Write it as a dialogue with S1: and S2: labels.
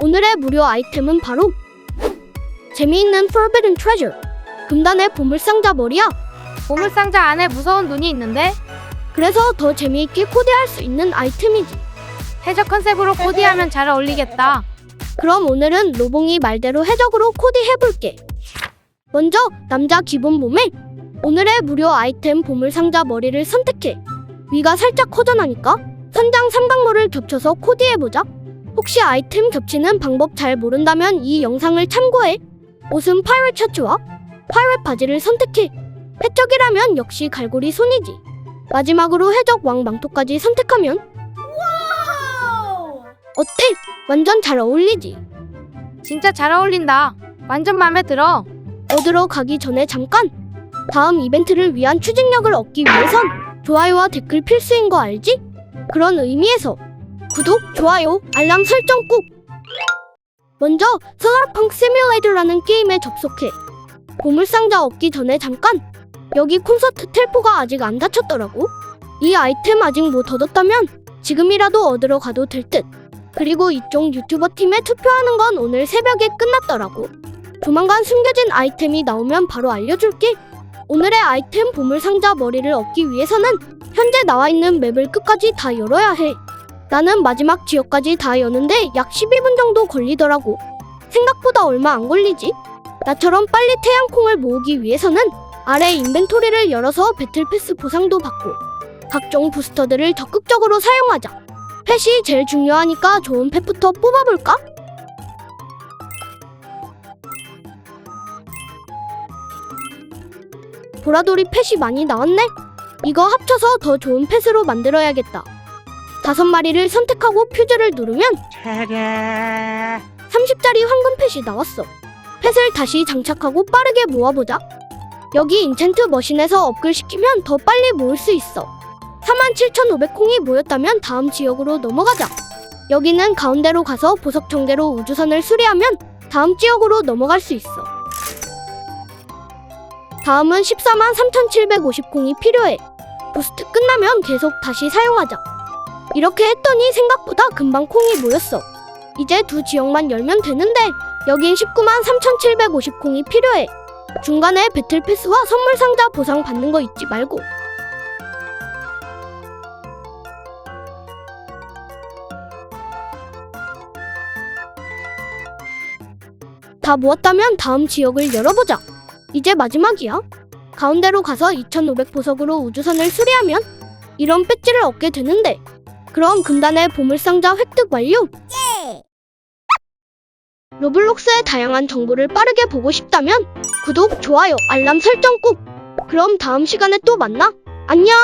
S1: 오늘의 무료 아이템은 바로 재미있는 Forbidden Treasure 금단의 보물상자 머리야.
S2: 보물상자 안에 무서운 눈이 있는데
S1: 그래서 더 재미있게 코디할 수 있는 아이템이지.
S2: 해적 컨셉으로 코디하면 잘 어울리겠다.
S1: 그럼 오늘은 로봉이 말대로 해적으로 코디해볼게. 먼저 남자 기본 보물. 오늘의 무료 아이템 보물상자 머리를 선택해. 위가 살짝 허전하니까 선장 삼각모를 겹쳐서 코디해보자. 혹시 아이템 겹치는 방법 잘 모른다면 이 영상을 참고해. 옷은 파이럿 셔츠와 파이럿 바지를 선택해. 해적이라면 역시 갈고리 손이지. 마지막으로 해적 왕 망토까지 선택하면 어때? 완전 잘 어울리지.
S2: 진짜 잘 어울린다. 완전 마음에 들어.
S1: 어디로 가기 전에 잠깐! 다음 이벤트를 위한 추진력을 얻기 위해선 좋아요와 댓글 필수인 거 알지? 그런 의미에서 구독, 좋아요, 알람 설정 꾹! 먼저 솔라펑크 시뮬레이터라는 게임에 접속해. 보물상자 얻기 전에 잠깐! 여기 콘서트 텔포가 아직 안 닫혔더라고. 이 아이템 아직 못 얻었다면 지금이라도 얻으러 가도 될 듯. 그리고 이쪽 유튜버 팀에 투표하는 건 오늘 새벽에 끝났더라고. 조만간 숨겨진 아이템이 나오면 바로 알려줄게. 오늘의 아이템 보물상자 머리를 얻기 위해서는 현재 나와 있는 맵을 끝까지 다 열어야 해. 나는 마지막 지역까지 다 여는데 약 12분 정도 걸리더라고. 생각보다 얼마 안 걸리지? 나처럼 빨리 태양콩을 모으기 위해서는 아래 인벤토리를 열어서 배틀패스 보상도 받고 각종 부스터들을 적극적으로 사용하자. 펫이 제일 중요하니까 좋은 펫부터 뽑아볼까? 보라돌이 펫이 많이 나왔네. 이거 합쳐서 더 좋은 펫으로 만들어야겠다. 다섯 마리를 선택하고 퓨즈를 누르면 30짜리 황금 펫이 나왔어. 펫을 다시 장착하고 빠르게 모아보자. 여기 인챈트 머신에서 업글 시키면 더 빨리 모을 수 있어. 47,500콩이 모였다면 다음 지역으로 넘어가자. 여기는 가운데로 가서 보석 전개로 우주선을 수리하면 다음 지역으로 넘어갈 수 있어. 다음은 14만 3,750콩이 필요해. 부스트 끝나면 계속 다시 사용하자. 이렇게 했더니 생각보다 금방 콩이 모였어. 이제 두 지역만 열면 되는데 여긴 19만 3,750 콩이 필요해. 중간에 배틀 패스와 선물 상자 보상 받는 거 잊지 말고. 다 모았다면 다음 지역을 열어보자. 이제 마지막이야. 가운데로 가서 2500 보석으로 우주선을 수리하면 이런 배지를 얻게 되는데 그럼 금단의 보물상자 획득 완료! 로블록스의 다양한 정보를 빠르게 보고 싶다면 구독, 좋아요, 알람 설정 꾹! 그럼 다음 시간에 또 만나! 안녕!